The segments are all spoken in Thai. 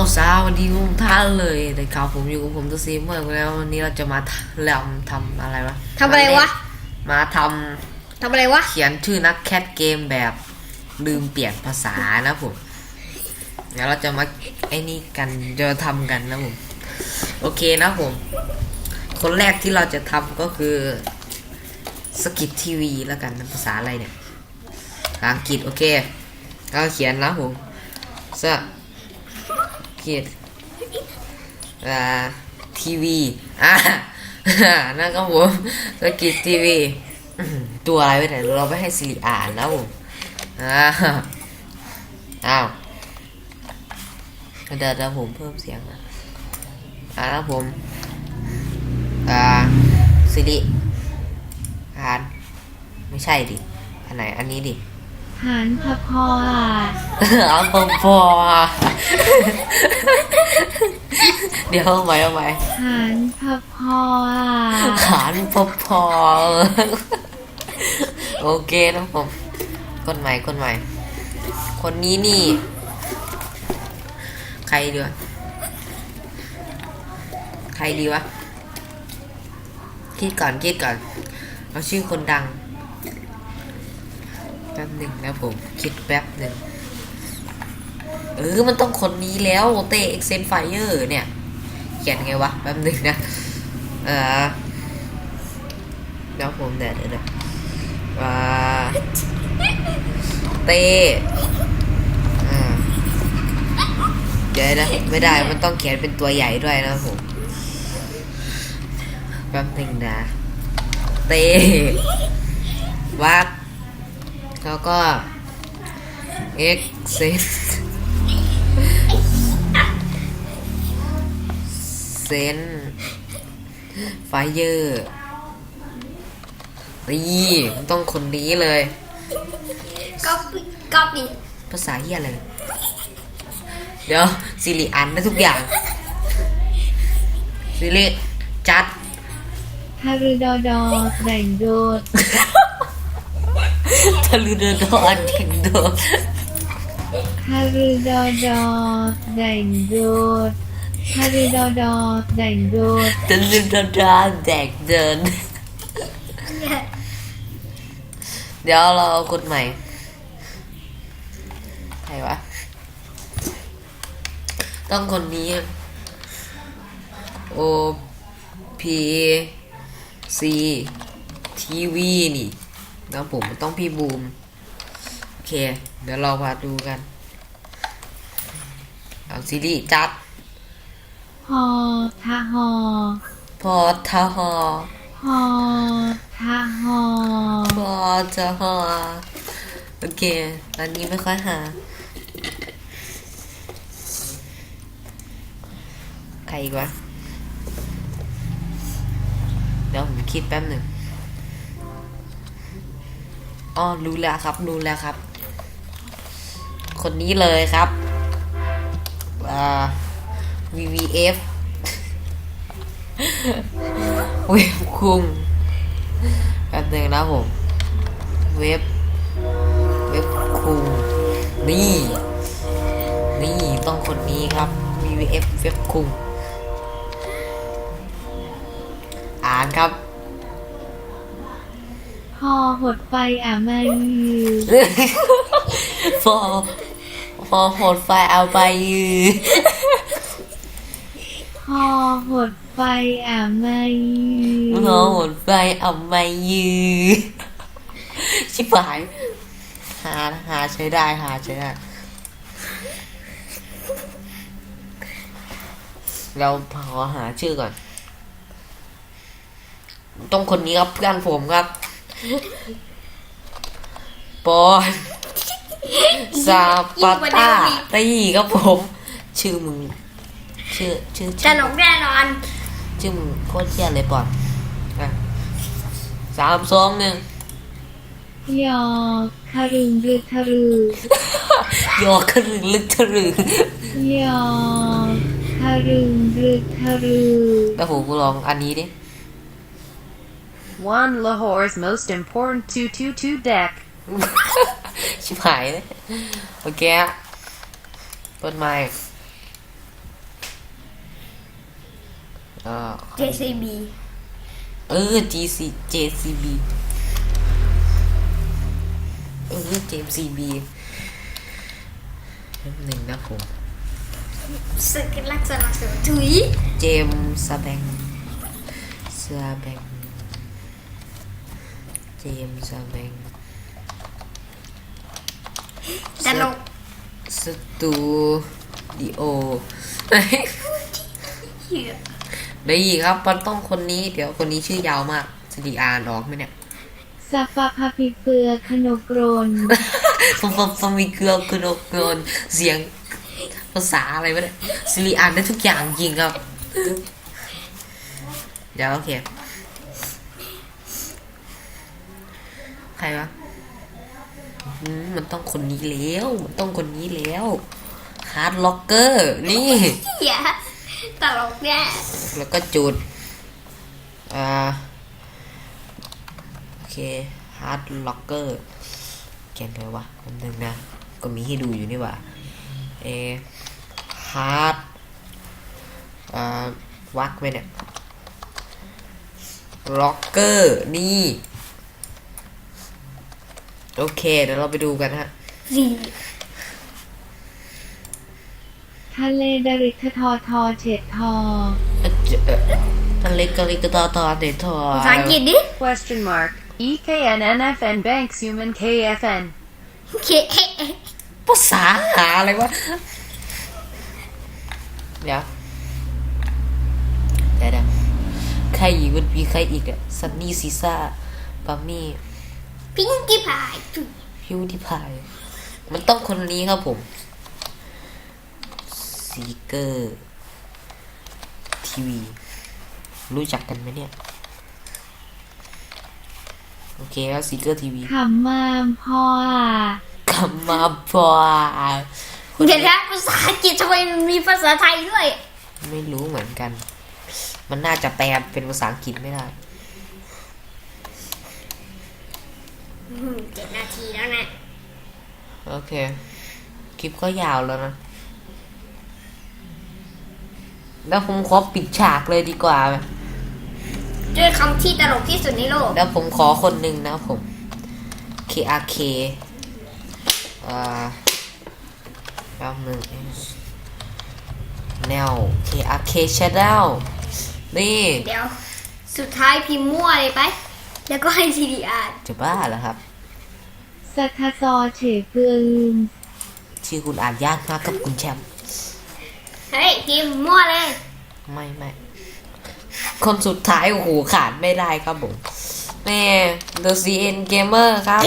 เอาสาววันดีทุกท่านเลยแต่ข่าวผมอยู่กับผมตัวซีเมอร์แล้ววันนี้เราจะมาลำทำอะไรวะทำอะไรวะ มาททำอะไรวะำเขียนชื่อนักแคทเกมแบบลืมเปลี่ยนภาษานะผมเดี๋ยวเราจะมาไอ้นี่กันจะทำกันนะผมโอเคนะผม คนแรกที่เราจะทำก็คือสกิททีวีแล้วกันภาษาอะไรเนี่ยภาษาอังกฤษโอเคเราเขียนนะผมส กิทอ่าทีวีอ่านั่นก็ผมสกิททีวีตัวอะไรไปไหนเราไปให้สิริอ่านนะผมอ้าวอ้าวเดี๋ยวเดี๋ยวผมเพิ่มเสียงนะอ่านะผมอ่าสิริอ่านไม่ใช่ดิอันไหนอันนี้ดิ หานพะพออะเอาปอปอเดี๋ยวเอาใหม่เอาใหม่หานพะพออะขานปอปอโอเคนะผมคนใหม่คนใหม่ คนนี้นี่ ใครดีวะใครดีวะคิดก่อนคิดก่อนเอาชื่อคนดังแป๊บ หนึ่งนะผมคิดแป๊บหนึ่งเออมันต้องคนนี้แล้วเตเอ็กเซนไฟเออร์เนี่ย เขียนไงวะแป๊บหนึ่งนะเออเดี๋ยวผมเดี๋ยวเดี๋ยวเดี๋ยวอ่าเต้อ่าเดี๋ยวนะไม่ได้มันต้องเขียนเป็นตัวใหญ่ด้วยนะผมแป๊บหนึ่งนะ เต้วัก แล้วก็ x เซนเซนไฟเยอร์นี่มันต้องคนนี้เลยก๊อปก๊อปปี้ภาษาเฮียอะไร เดี๋ยวสิริอ่านได้ทุกอย่างสิริจัดฮารุดอดอแต่งโดด ทะลุเดินดอนเก่งโดดฮารุดอดอแต่งโดดฮารุดอดอแต่งโดดทะลุเดินดอนแดกเดิน เดี๋ยวเราเอาคนใหม่ ใครวะ ต้องคนนี้ O P C T V นี่ แล้วผมต้องพี่บูม โอเค เดี๋ยวเรามาดูกัน เอาซีรีส์จัดฮอทะฮอพอทหอฮอทะฮอพอทหอโอเคตอนนี้ไม่ค่อยหา ใครอีกวะ เดี๋ยวผมคิดแป๊บหนึ่ง อ๋อรู้แล้วครับ รู้แล้วครับ คนนี้เลยครับอ่า VVF เว็บคุงแป๊บหนึงนะผม เว็บ เว็บคุงนี่ นี่ต้องคนนี้ครับ VVF เว็บคุงอ่านครับ ฮอหดไฟอะมายือพอพอหดไฟเอาไปยือฮอหดไฟอะมายือพอหดไฟเอามายือชิบหายหาหาใช้ได้หาใช้ได้เราขอหาชื่อก่อน ต้องคนนี้ครับเพื่อนผมครับ ปอนซาปาต้าตี้ครับผม ชื่อมึง ชื่อชื่อสชื่อนุกแน่นอน ชื่อมึงโคตรเชี่ยเลยปอนอะสามสองหนึ่งยอทะรึงรึทะรือยอครึงลึกทะรึงยอทะรึงรึทะรือแล้วผมลองอันนี้ดิ One Lahore's most important 222 deck. ชิบหายเลยโอเคฮะเปิดไมค์เออ JCB เออ GC JCB เออ JCB แป๊บหนึ่งนะผมสกิลลักษณะเสริมถุย เจมส์สแบงสแบง เจมส์สแบงตลกสตูดิโอเหี้ยได้ยินครับมันต้องคนนี้ เดี๋ยวคนนี้ชื่อยาวมากสติอ่านออกไหมเนี่ยสฟาพาพิเฟือขนกรนฟมฟมฟมมีเกลือคุณโกนเสียงภาษาอะไรวะเนี่ยสิริอ่านได้ทุกอย่างจริงครับ เดี๋ยวโอเค ใครวะอืมมันต้องคนนี้แล้ว มันต้องคนนี้แล้วฮาร์ดล็อกเกอร์นี่เหี้ยตลกเนี่ยแล้วก็จุด อ่า โอเคฮาร์ดล็อกเกอร์เขียนไงวะคำหนึ่งนะ ก็มีให้ดูอยู่นี่หว่าเอฮาร์ดอ่าวักไหมเนี่ยล็อกเกอร์นี่ โอเค เดี๋ยวเราไปดูกันฮะสีทะเลดริกทอทอเฉดทอเอ่อเจเอ่ออันเล็กก็เล็กก็ต่อต่อเดทอภาษาอังกฤษดิ Question mark. E EKNNFN Banks Human KFN. เคภาษาหาอะไรวะ เดี๋ยวเดี๋ยวเดี๋ยวใครอีกมันมีใครอีกอะซันนี่ซีซ่าปามี่ พิงกี้พายจุ๊พิวที่พาย มันต้องคนนี้ครับผมซีเกอร์ทีวี รู้จักกันไหมเนี่ย โอเคครับซีเกอร์ทีวีขำมามพ่ออะกลับมาบอเดี๋ยวนะภาษาอังกฤษทำไมมันมีภาษาไทยด้วย ไม่รู้เหมือนกัน มันน่าจะแปลเป็นภาษาอังกฤษไม่ได้ อืม เจ็ดนาทีแล้วนะ โอเค คลิปก็ยาวแล้วนะ แล้วผมขอปิดฉากเลยดีกว่า ด้วยคำที่ตลกที่สุดในโลก แล้วผมขอคนหนึ่งนะผม KRK อ่าแป๊บหนึ่งแนว KRK Channel นี่ เดี๋ยว สุดท้ายพิมพ์มั่วเลยไป แล้วก็ให้ซีดีอ่านจะบ้าเหรอครับสคาซอเฉเฟือลืมชื่อคุณอ่านยากมากกับคุณแชมป์เฮ้ยพิมพ์มั่วเลยไม่ไม่คนสุดท้ายโอ้โหขาดไม่ได้ครับผมแม่ The CN Gamer ครับ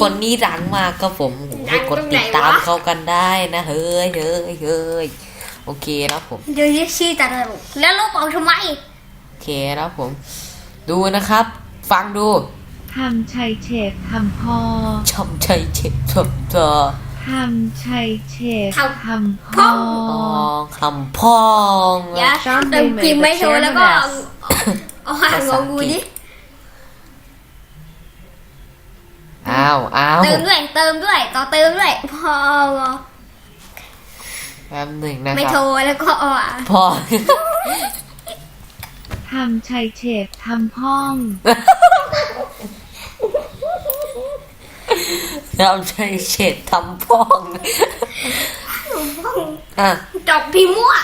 คนนี้ดังมากครับผมโอ้โหไปกดติดตามเขากันได้นะเฮ้ยเฮ้ยเฮ้ยโอเคนะผม เดี๋ยวนี้ชื่อตลกแล้วลบออกทำไม โอเคนะผม ดูนะครับ ฟังดูทำชัยเฉดทำพ่อชมใจเจ็บชมจอทำชัยเฉดทำ ทำพ่อพองคำพองอย่าช่างเติมไม่พิมพ์ไม่โชว์แล้วก็แต่เอาเอาหางงองูดิอ้าวอ้าวเติมด้วยเติมด้วยต่อเติมด้วยพอแป๊บหนึ่งนะไม่คโทรัรบแล้วก็เอาอะ พอทำชัยเฉดทำพ่องทำใจเฉดทำพองอะจบพิมพ์มั่ว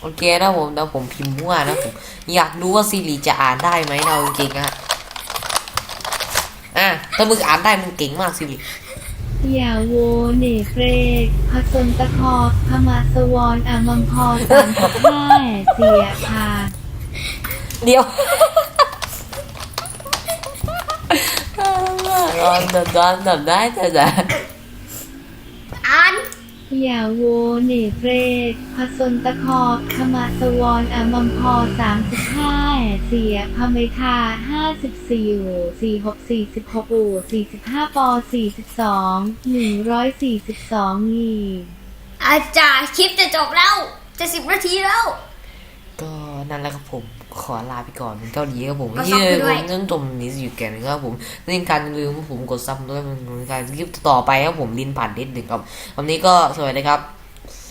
โอเคนะผมแต่ผมพิมพ์มั่วนะผมอยากรู้ว่าซีรีจะอ่านได้ไหมเราจริงๆอะอะถ้ามึงอ่านได้มึงเก่งมากซีรีอย่าโวเนเฟรกผสมตะคอพมาสวรอามังพอสามสิบห้าเสียค่ะ เดี๋ยวร้อนแต่ร้อนทำได้แต่แต่อ่านอย่าโวเนเฟรกผสมตะคอพมาสวรอามังพอสามสิบห้าเสียพเมทาห้าสิบสี่อูสี่หกสี่สิบหกอูสี่สิบห้าปอสี่สิบสองหนึ่งร้อยสี่สิบสองอี อาจารย์คลิปจะจบแล้วจะสิบนาทีแล้ว ก็นั่นแหละครับผมขอลาไปก่อนเป็นเกาหลีครับผมก็เฮ้ยซับไปด้วยผมเรื่องจมนี้อยู่แก่นึงครับผมเรื่องการลืมว่าผมกดซับด้วยมันการคลิปต่อไปครับผมลินผ่านนิดหนึ่งครับวันนี้ก็สวัสดีครับ